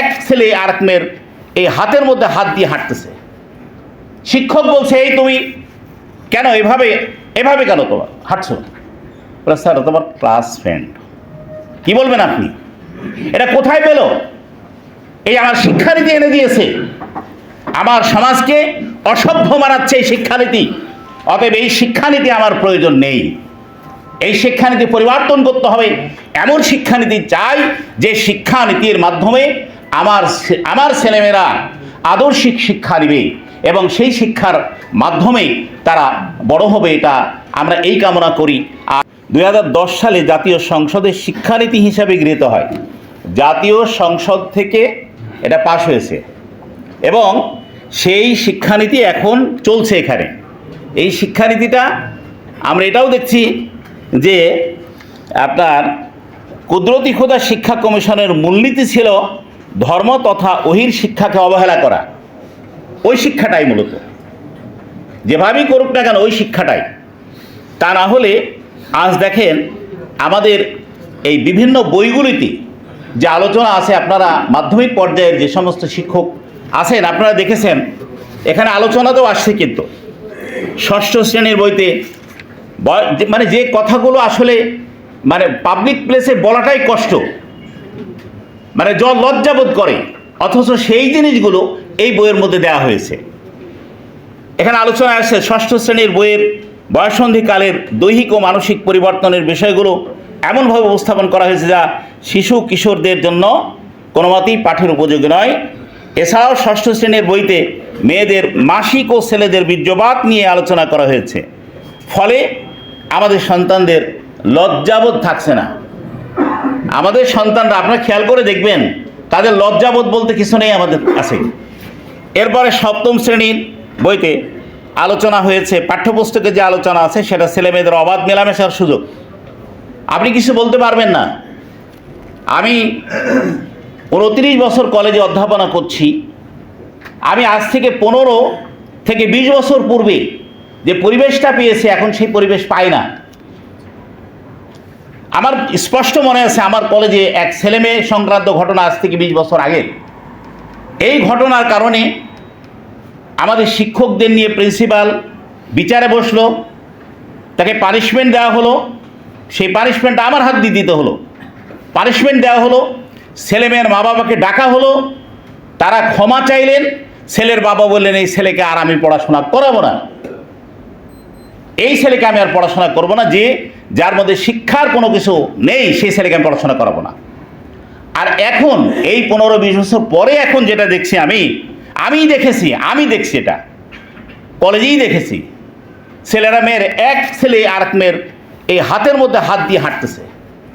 এক ছেলে আর এক মেয়ের এই হাতের মধ্যে হাত দিয়ে হাঁটতেছে। শিক্ষক বলছে, এই তুমি কেন এভাবে এভাবে কেন তোমার? হাঁটছো স্যার তোমার ক্লাস ফ্রেন্ড কি বলবেন আপনি? এটা কোথায় পেল? এই আমার শিক্ষানীতি এনে দিয়েছে। আমার সমাজকে অসভ্য মানাচ্ছে এই শিক্ষানীতি। অতএব এই শিক্ষানীতি আমার প্রয়োজন নেই। এই শিক্ষানীতি পরিবর্তন করতে হবে। এমন শিক্ষানীতি চাই যে শিক্ষানীতির মাধ্যমে আমার আমার ছেলেমেয়েরা আদর্শিক শিক্ষা নেবে এবং সেই শিক্ষার মাধ্যমে তারা বড় হবে এটা আমরা এই কামনা করি। আর দু হাজার দশ সালে জাতীয় সংসদের শিক্ষানীতি হিসাবে গৃহীত হয়। জাতীয় সংসদ থেকে এটা পাশ হয়েছে। এবং সেই শিক্ষানীতি এখন চলছে এখানে। এই শিক্ষানীতিটা আমরা এটাও দেখছি যে আপনার কুদরতি খোদা শিক্ষা কমিশনের মূলনীতি ছিল ধর্ম তথা ওহির শিক্ষাকে অবহেলা করা, ওই শিক্ষাটাই মূলত। যেভাবেই করুক না কেন, ওই শিক্ষাটাই। তা না হলে আজ দেখেন আমাদের এই বিভিন্ন বইগুলিতে যে আলোচনা আছে, আপনারা মাধ্যমিক পর্যায়ের যে সমস্ত শিক্ষক আছেন, আপনারা দেখেছেন, এখানে আলোচনাতেও আসছে কিন্তু। ষষ্ঠ শ্রেণির বইতে মানে যে কথাগুলো আসলে মানে পাবলিক প্লেসে বলাটাই কষ্ট। মানে জ লজ্জাবোধ করে। অথচ সেই জিনিসগুলো এই বইয়ের মধ্যে দেওয়া হয়েছে। এখানে আলোচনা আসছে ষষ্ঠ শ্রেণির বইয়ের বয়সন্ধিকালের দৈহিক ও মানসিক পরিবর্তনের বিষয়গুলো এমনভাবে উপস্থাপন করা হয়েছে যা শিশু কিশোরদের জন্য কোনো মতেই পাঠের উপযোগী নয়। এছাড়াও ষষ্ঠ শ্রেণির বইতে মেয়েদের মাসিক ও ছেলেদের বীর্যপাত নিয়ে আলোচনা করা হয়েছে। ফলে আমাদের সন্তানদের লজ্জাবোধ থাকছে না। আমাদের সন্তানরা, আপনারা খেয়াল করে দেখবেন, তাদের লজ্জাবোধ বলতে কিছু নেই আমাদের কাছে। এরপরে সপ্তম শ্রেণির বইতে আলোচনা হয়েছে, পাঠ্যপুস্তকে যে আলোচনা আছে, সেটা ছেলেমেয়েদের অবাধ মেলামেশার সুযোগ। আপনি কিছু বলতে পারবেন না। আমি উনত্রিশ বছর কলেজে অধ্যাপনা করছি। আমি আজ থেকে পনেরো থেকে বিশ বছর পূর্বে যে পরিবেশটা পেয়েছি, এখন সেই পরিবেশ পাই না। আমার স্পষ্ট মনে আছে আমার কলেজে এক ছেলে মেয়ে সংক্রান্ত ঘটনা আজ থেকে বিশ বছর আগের এই ঘটনার কারণে আমাদের শিক্ষকদের নিয়ে প্রিন্সিপাল বিচারে বসল, তাকে পানিশমেন্ট দেওয়া হলো, সেই পানিশমেন্টটা আমার হাত দিয়ে দিতে হলো। পানিশমেন্ট দেওয়া হলো ছেলেমেয়ের মা বাবাকে ডাকা হলো, তারা ক্ষমা চাইলেন, ছেলের বাবা বললেন, এই ছেলেকে আর আমি পড়াশোনা করাবো না। এই ছেলেকে আমি আর পড়াশোনা করব না যে যার মধ্যে শিক্ষার কোনো কিছু নেই সেই ছেলেকে আমি পড়াশোনা করাবো না। আর এখন, এই পনেরো বিশ বছর পরে এখন যেটা দেখছি আমি আমি দেখেছি, আমি দেখছি এটা। কলেজেই দেখেছি। ছেলেরা মেয়ের এক ছেলে আর এক মেয়ের এই হাতের মধ্যে হাত দিয়ে হাঁটতেছে।